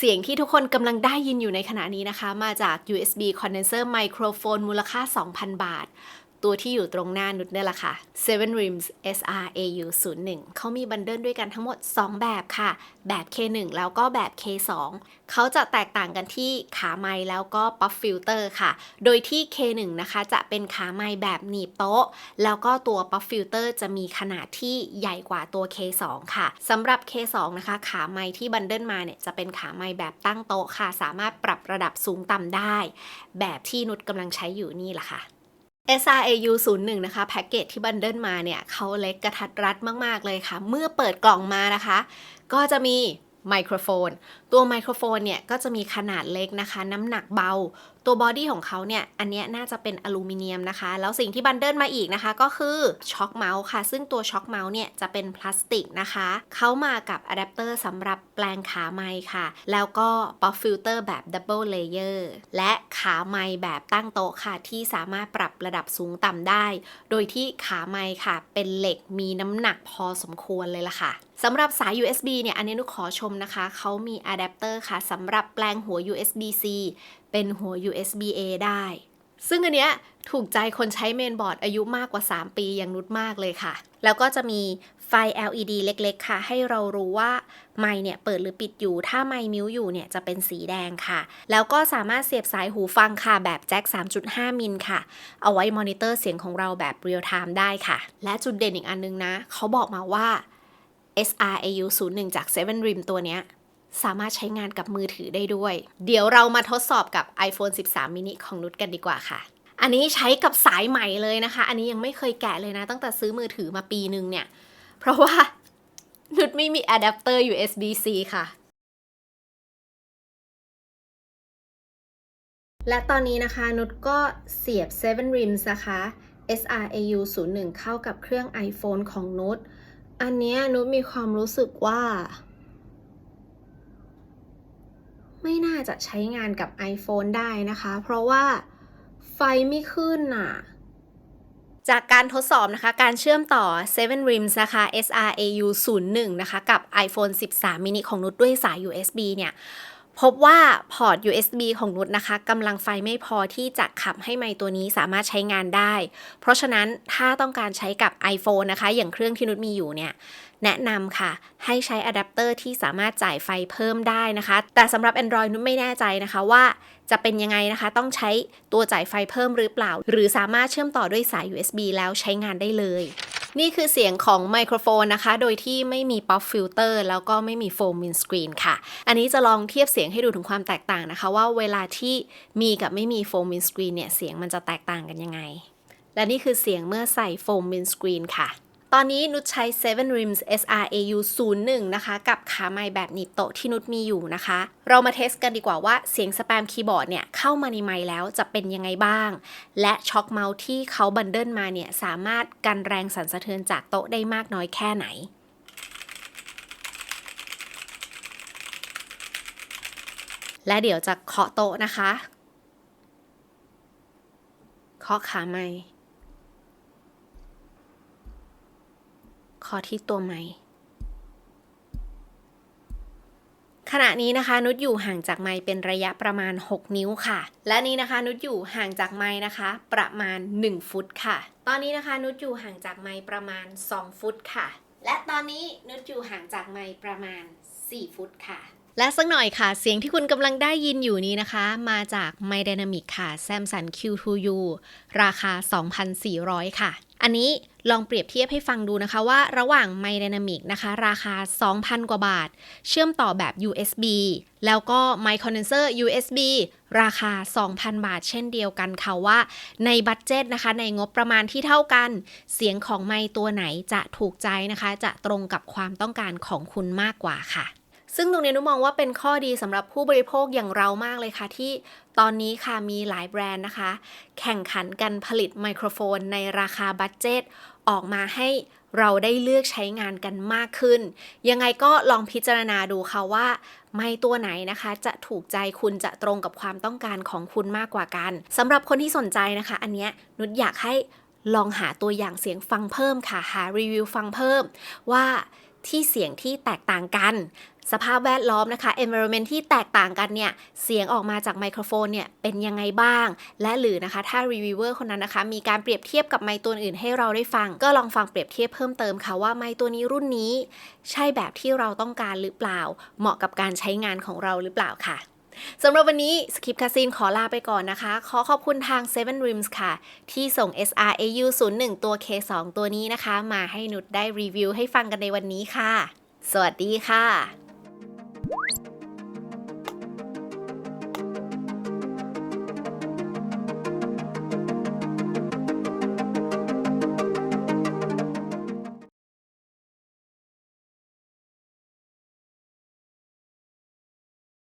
เสียงที่ทุกคนกำลังได้ยินอยู่ในขณะนี้นะคะ มาจาก USB condenser microphone มูลค่า 2,000 บาท ตัวที่อยู่ตรงหน้านุชเนี่ยแหละค่ะ Seven Rims SRAU 01เขามีบันเดิลด้วยกันทั้งหมด 2 แบบค่ะ แบบ K1 แล้วก็แบบ K2 เขาจะแตกต่างกันที่ขาไม้แล้วก็ Pop Filter ค่ะ โดยที่ K1 นะคะจะเป็นขาไม้แบบหนีบโต๊ะ แล้วก็ตัว Pop Filter จะมีขนาดที่ใหญ่กว่าตัว K2 ค่ะสำหรับ K2 นะคะขาไม้ที่บันเดิลมาเนี่ยจะเป็นขาไม้แบบตั้งโต๊ะค่ะ สามารถปรับระดับสูงต่ำได้ แบบที่นุชกำลังใช้อยู่นี่แหละค่ะ SRAU 01นะคะแพ็กเกจที่บันเดิลมาเนี่ยเขาเล็กกระทัดรัดมากๆเลยค่ะ เมื่อเปิดกล่องมานะคะ ก็จะมีไมโครโฟน ตัวไมโครโฟนเนี่ยก็จะมีขนาดเล็กนะคะ น้ำหนักเบา ตัวบอดี้ของเขาเนี่ย อันเนี้ยน่าจะเป็นอลูมิเนียมนะคะ แล้วสิ่งที่บันเดิลมาอีกนะคะ ก็คือช็อคเมาส์ค่ะ ซึ่งตัวช็อคเมาส์เนี่ยจะเป็นพลาสติกนะคะ เขามากับอะแดปเตอร์สำหรับแปลงขาไมค์ค่ะ แล้วก็ป๊อปฟิลเตอร์แบบดับเบิลเลเยอร์และขาไมค์แบบตั้งโต๊ะค่ะ ที่สามารถปรับระดับสูงต่ำได้ โดยที่ขาไมค์ค่ะ เป็นเหล็กมีน้ำหนักพอสมควรเลยล่ะค่ะสำหรับสาย USB เนี่ย อันนี้นุขอชมนะคะ เขามีอะแดปเตอร์ค่ะสำหรับแปลงหัว USB-C เป็นหัว usb USB-A ได้ ซึ่งอันเนี้ยถูกใจคนใช้เมนบอร์ดอายุมากกว่า 3 ปีอย่างนุชมากเลยค่ะ แล้วก็จะมีไฟ LED เล็กๆ ค่ะ ให้เรารู้ว่าไมค์เนี่ยเปิดหรือปิดอยู่ ถ้าไมค์มิวอยู่เนี่ยจะเป็นสีแดงค่ะ แล้วก็สามารถเสียบสายหูฟังค่ะ แบบแจ็ค 3.5 มิลค่ะ เอาไว้มอนิเตอร์เสียงของเราแบบเรียลไทม์ได้ค่ะ และจุดเด่นอีกอันนึงนะ เขาบอกมาว่า SRAU 01 จาก7 Rim ตัวเนี้ย สามารถใช้งานกับมือถือได้ด้วย เดี๋ยวเรามาทดสอบกับ iPhone 13 mini ของนุชกันดีกว่าค่ะอันนี้ใช้กับสายใหม่เลยนะคะ อันนี้ยังไม่เคยแกะเลยนะ ตั้งแต่ซื้อมือถือมาปีนึงเนี่ย เพราะว่านุชไม่มีอะแดปเตอร์ USB-C ค่ะ และตอนนี้นะคะนุชก็เสียบ 7 Rims นะคะ SRAU 01 เข้ากับเครื่อง iPhone ของนุชอันนี้นุชมีความรู้สึกว่า ไม่น่าจะใช้งานกับ iPhone ได้นะคะ เพราะว่าไฟไม่ขึ้นน่ะจากการทดสอบนะคะ การเชื่อมต่อ 7 Rims นะคะ SRAU 01 นะคะ กับ iPhone 13 mini ของนุชด้วยสาย USB เนี่ย พบว่าพอร์ต USB ของนุชนะคะกำลังไฟไม่พอที่จะขับให้ไมตัวนี้สามารถใช้งานได้ เพราะฉะนั้นถ้าต้องการใช้กับ iPhone นะคะ อย่างเครื่องที่นุชมีอยู่เนี่ย แนะนำค่ะ ให้ใช้อะแดปเตอร์ที่สามารถจ่ายไฟเพิ่มได้นะคะ แต่สำหรับ Android นุชไม่แน่ใจนะคะว่าจะเป็นยังไงนะคะ ต้องใช้ตัวจ่ายไฟเพิ่มหรือเปล่า หรือสามารถเชื่อมต่อด้วยสาย USB แล้วใช้งานได้เลย นี่คือเสียงของไมโครโฟนนะคะ โดยที่ไม่มี pop filter แล้วก็ไม่มีโฟม windscreen ค่ะ อันนี้จะลองเทียบเสียงให้ดูถึงความแตกต่างนะคะ ว่าเวลาที่มีกับไม่มีโฟม windscreen เนี่ยเสียงมันจะแตกต่างกันยังไง และนี่คือเสียงเมื่อใส่โฟม windscreen ค่ะ อนนี้นุชใช้7 Rims SRAU 01 นะคะ กับขาไม้แบบหนีบโตที่นุชมีอยู่นะคะ เรามาเทสกันดีกว่าว่าเสียงสแปมคีย์บอร์ดเนี่ย เข้ามาในไมค์แล้วจะเป็นยังไงบ้าง และช็อคเมาส์ที่เขาบันเดิลมาเนี่ย สามารถกันแรงสั่นสะเทือนจากโต๊ะได้มากน้อยแค่ไหนและเดี๋ยวจะเคาะโต๊ะนะคะ เคาะขาไม้ ขอที่ตัวไม้ขณะนี้นะคะนุชอยู่ห่างจากไม้เป็นระยะประมาณ 6 นิ้วค่ะ และนี้นะคะนุชอยู่ห่างจากไม้นะคะ ประมาณ 1 ฟุตค่ะ ตอนนี้นะคะนุชอยู่ห่างจากไม้ประมาณ 2 ฟุตค่ะ และตอนนี้นุชอยู่ห่างจากไม้ประมาณ 4 ฟุตค่ะ และสักหน่อยค่ะ เสียงที่คุณกำลังได้ยินอยู่นี้นะคะ มาจาก My Dynamic ค่ะ Samsung Q2U ราคา 2,400 ค่ะ อันนี้ลองเปรียบเทียบให้ฟังดูนะคะว่าระหว่าง My Dynamic นะคะ ราคา 2,000 กว่าบาท เชื่อมต่อแบบ USB แล้วก็ My Condenser USB ราคา 2,000 บาท เช่นเดียวกันค่ะว่าในบัตเจตนะคะ ในงบประมาณที่เท่ากัน เสียงของไมตัวไหนจะถูกใจนะคะ จะตรงกับความต้องการของคุณมากกว่าค่ะ ซึ่งตรงนี้นุมองว่าเป็นข้อดีสำหรับผู้บริโภคอย่างเรามากเลยค่ะที่ตอนนี้ค่ะมีหลายแบรนด์นะคะ แข่งขันกันผลิตไมโครโฟนในราคาบัตเจตออกมาให้เราได้เลือกใช้งานกันมากขึ้น ยังไงก็ลองพิจารณาดูค่ะว่า ไม้ตัวไหนนะคะ จะถูกใจคุณจะตรงกับความต้องการของคุณมากกว่ากันสำหรับคนที่สนใจนะคะ อันเนี้ยนุชอยากให้ลองหาตัวอย่างเสียงฟังเพิ่มค่ะหารีวิวฟังเพิ่มว่า ที่เสียงที่แตกต่างกัน สภาพแวดล้อมนะคะ environment ที่แตกต่างกันเนี่ย เสียงออกมาจากไมโครโฟนเนี่ย เป็นยังไงบ้าง และหรือนะคะ ถ้ารีวิวเวอร์คนนั้นนะคะ มีการเปรียบเทียบกับไมค์ตัวอื่นให้เราได้ฟัง ก็ลองฟังเปรียบเทียบเพิ่มเติมค่ะว่าไมค์ตัวนี้รุ่นนี้ ใช่แบบที่เราต้องการหรือเปล่า เหมาะกับการใช้งานของเราหรือเปล่าค่ะ สำหรับวันนี้สคริปคาซีนขอลาไปก่อนนะคะ ขอขอบคุณทาง Seven Rims ค่ะ ที่ส่ง SRAU 01ตัว K2 ตัวนี้นะคะ มาให้นุชได้รีวิวให้ฟังกันในวันนี้ค่ะ สวัสดีค่ะ